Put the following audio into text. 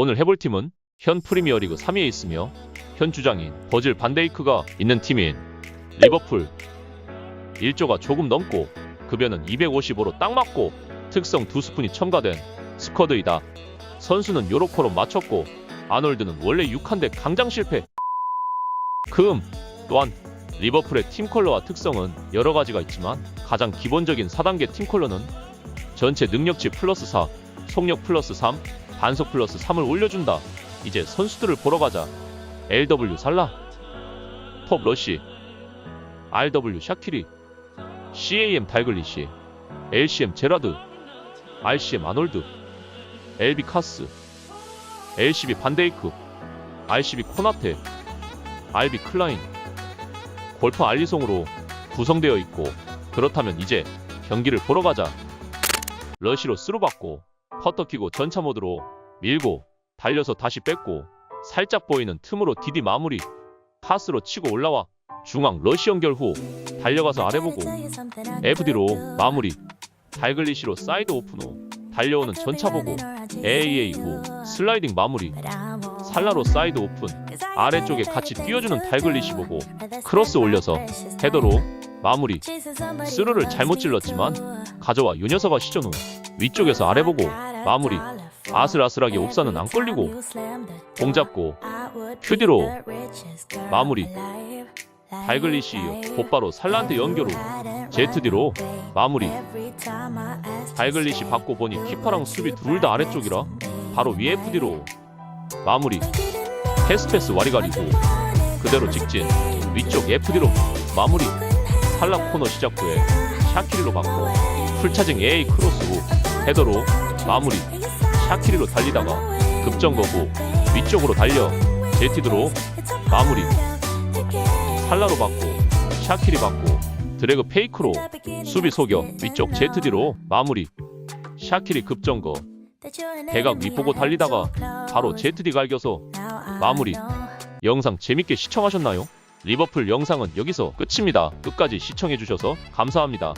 오늘 해볼 팀은 현 프리미어리그 3위에 있으며 현 주장인 버질 반데이크가 있는 팀인 리버풀. 1조가 조금 넘고 급여는 255로 딱 맞고 특성 두 스푼이 첨가된 스쿼드이다. 선수는 요로코로 맞췄고 아놀드는 원래 6한대 강장 실패. 금 또한 리버풀의 팀 컬러와 특성은 여러 가지가 있지만 가장 기본적인 4단계 팀 컬러는 전체 능력치 플러스 4, 속력 플러스 3, 반속 플러스 3을 올려준다. 이제 선수들을 보러 가자. LW 살라, 톱 러시, RW 샤키리, CAM 달글리시, LCM 제라드, RCM 아놀드, LB 카스, LCB 반데이크, RCB 코나테, RB 클라인, 골프 알리송으로 구성되어 있고 그렇다면 이제 경기를 보러 가자. 러시로 스루 받고 퍼터 키고 전차 모드로 밀고 달려서 다시 뺏고 살짝 보이는 틈으로 디디 마무리 카스로 치고 올라와 중앙 러시 연결 후 달려가서 아래 보고 FD로 마무리 달글리시로 사이드 오픈 후 달려오는 전차 보고 AAA 후 슬라이딩 마무리 살라로 사이드 오픈 아래쪽에 같이 띄워주는 달글리시 보고 크로스 올려서 헤더로 마무리 스루를 잘못 찔렀지만 가져와 윤여서가 시전 후 위쪽에서 아래 보고 마무리. 아슬아슬하게 옵사는 안 걸리고 공 잡고 큐디로 마무리. 달글리시 이어 곧바로 살란테 연결 후 제트디로 마무리. 달글리시 받고 보니 키퍼랑 수비 둘 다 아래쪽이라 바로 위 FD로 마무리. 패스패스 와리가리 후 그대로 직진. 위쪽 FD로 마무리. 살랑 코너 시작 후에 샤키리로 받고 풀차징 AA 크로스 후 헤더로 마무리 샤키리로 달리다가 급정거 후 위쪽으로 달려 제티드로 마무리 살라로 받고 샤키리 받고 드래그 페이크로 수비 속여 위쪽 제트디로 마무리 샤키리 급정거 대각 윗보고 달리다가 바로 제트디 갈겨서 마무리 영상 재밌게 시청하셨나요? 리버풀 영상은 여기서 끝입니다. 끝까지 시청해주셔서 감사합니다.